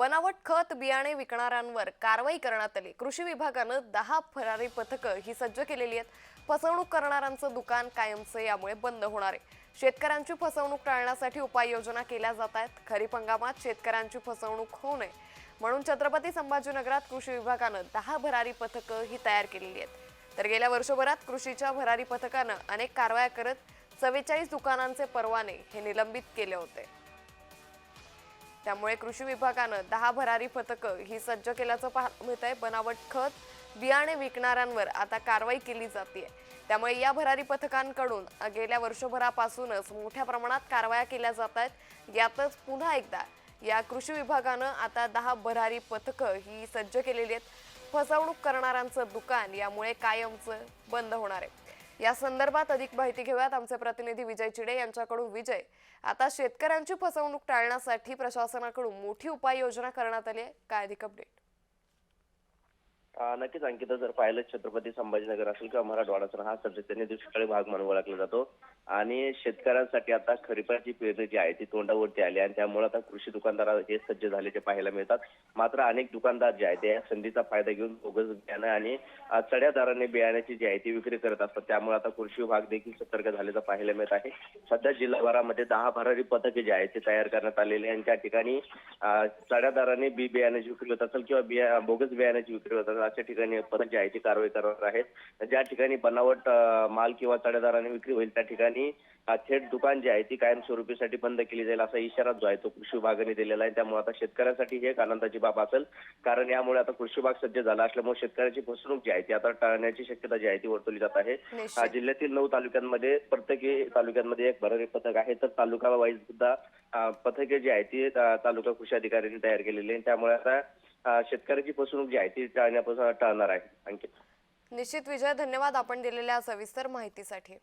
बनावट खत बियाणे विकणाऱ्यांवर कारवाई करण्यात आली. कृषी विभागानं दहा फरारी पथकं ही सज्ज केलेली आहेत. फसवणूक करणाऱ्यांचं दुकान कायमचं यामुळे बंद होणार आहे. शेतकऱ्यांची फसवणूक टाळण्यासाठी उपाययोजना केल्या जात आहेत. खरीप हंगामात शेतकऱ्यांची फसवणूक होऊ नये. म्हणून छत्रपती संभाजीनगरात कृषी विभागानं दहा भरारी पथकं ही तयार केलेली आहेत. तर गेल्या वर्षभरात कृषीच्या भरारी पथकानं अनेक कारवाया करत चव्वेचाळीस दुकानांचे परवाने हे निलंबित केले होते. त्यामुळे कृषी विभागानं दहा भरारी पथकं ही सज्ज केल्याचं पाहायला मिळत आहे बनावट खत बियाणे विकणाऱ्यांवर आता कारवाई केली जाते त्यामुळे या भरारी पथकांकडून गेल्या वर्षभरापासूनच मोठ्या प्रमाणात कारवाया केल्या जात आहेत. यातच पुन्हा एकदा या कृषी विभागानं आता दहा भरारी पथकं ही सज्ज केलेली आहेत. फसवणूक करणाऱ्यांचं दुकान यामुळे कायमचं बंद होणार आहे. या संदर्भात अधिक माहिती घेऊयात आमचे प्रतिनिधी विजय चिडे यांच्याकडून. विजय आता शेतकऱ्यांची फसवणूक टाळण्यासाठी प्रशासनाकडून मोठी उपाययोजना करण्यात आली आहे. काय अधिक अपडेट नक्कीच. अंकिता जर पाहिलं छत्रपती संभाजीनगर असेल किंवा मराठवाडा असेल हा सध्या दुष्काळी भाग म्हणून ओळखला जातो. आणि शेतकऱ्यांसाठी आता खरीपाची पेरणी जी आहे ती तोंडावरती आली आणि त्यामुळे आता कृषी दुकानदार हे सज्ज झाल्याचे पाहायला मिळतात. मात्र अनेक दुकानदार जे आहेत ते या संधीचा फायदा घेऊन बोगस बियाणं आणि चढ्या दराने बियाण्याची जी आहे ती विक्री करत असतात. त्यामुळे आता कृषी विभाग देखील सतर्क झाल्याचं पाहायला मिळत आहे. सध्या जिल्हाभरामध्ये दहा भरारी पथके जे आहेत ते तयार करण्यात आलेली आहे आणि त्या ठिकाणी चढ्या दराने बी बियाण्याची विक्री होत असेल किंवा बिया बोगस बियाण्याची विक्री होत असेल अशा ठिकाणी पथक जे आहे ती कारवाई करणार आहेत. ज्या ठिकाणी बनावट माल किंवा चढ्या दराने विक्री होईल त्या ठिकाणी थेट दुकान जे आहे ती कायमस्वरूपीसाठी बंद केली जाईल असा इशारा जो आहे तो कृषी विभागाने दिलेला आहे. त्यामुळे आता शेतकऱ्यांसाठी ही एक आनंदाची बाब असेल. कारण यामुळे आता कृषी विभाग सज्ज झाला असल्यामुळे शेतकऱ्याची फसवणूक जी आहे ती आता टाळण्याची शक्यता जी आहे ती वर्तवली जात आहे. जिल्ह्यातील नऊ तालुक्यांमध्ये प्रत्येकी तालुक्यांमध्ये एक भरारी पथक आहे. तर तालुका वाईज सुद्धा पथके जी आहे ती तालुका कृषी अधिकाऱ्यांनी तयार केलेली आहे. त्यामुळे आता शेतकऱ्याची फसवणूक जी आहे ती टाळण्यापासून टाळणार आहे आणखी. निश्चित विजय धन्यवाद आपण दिलेल्या सविस्तर माहितीसाठी.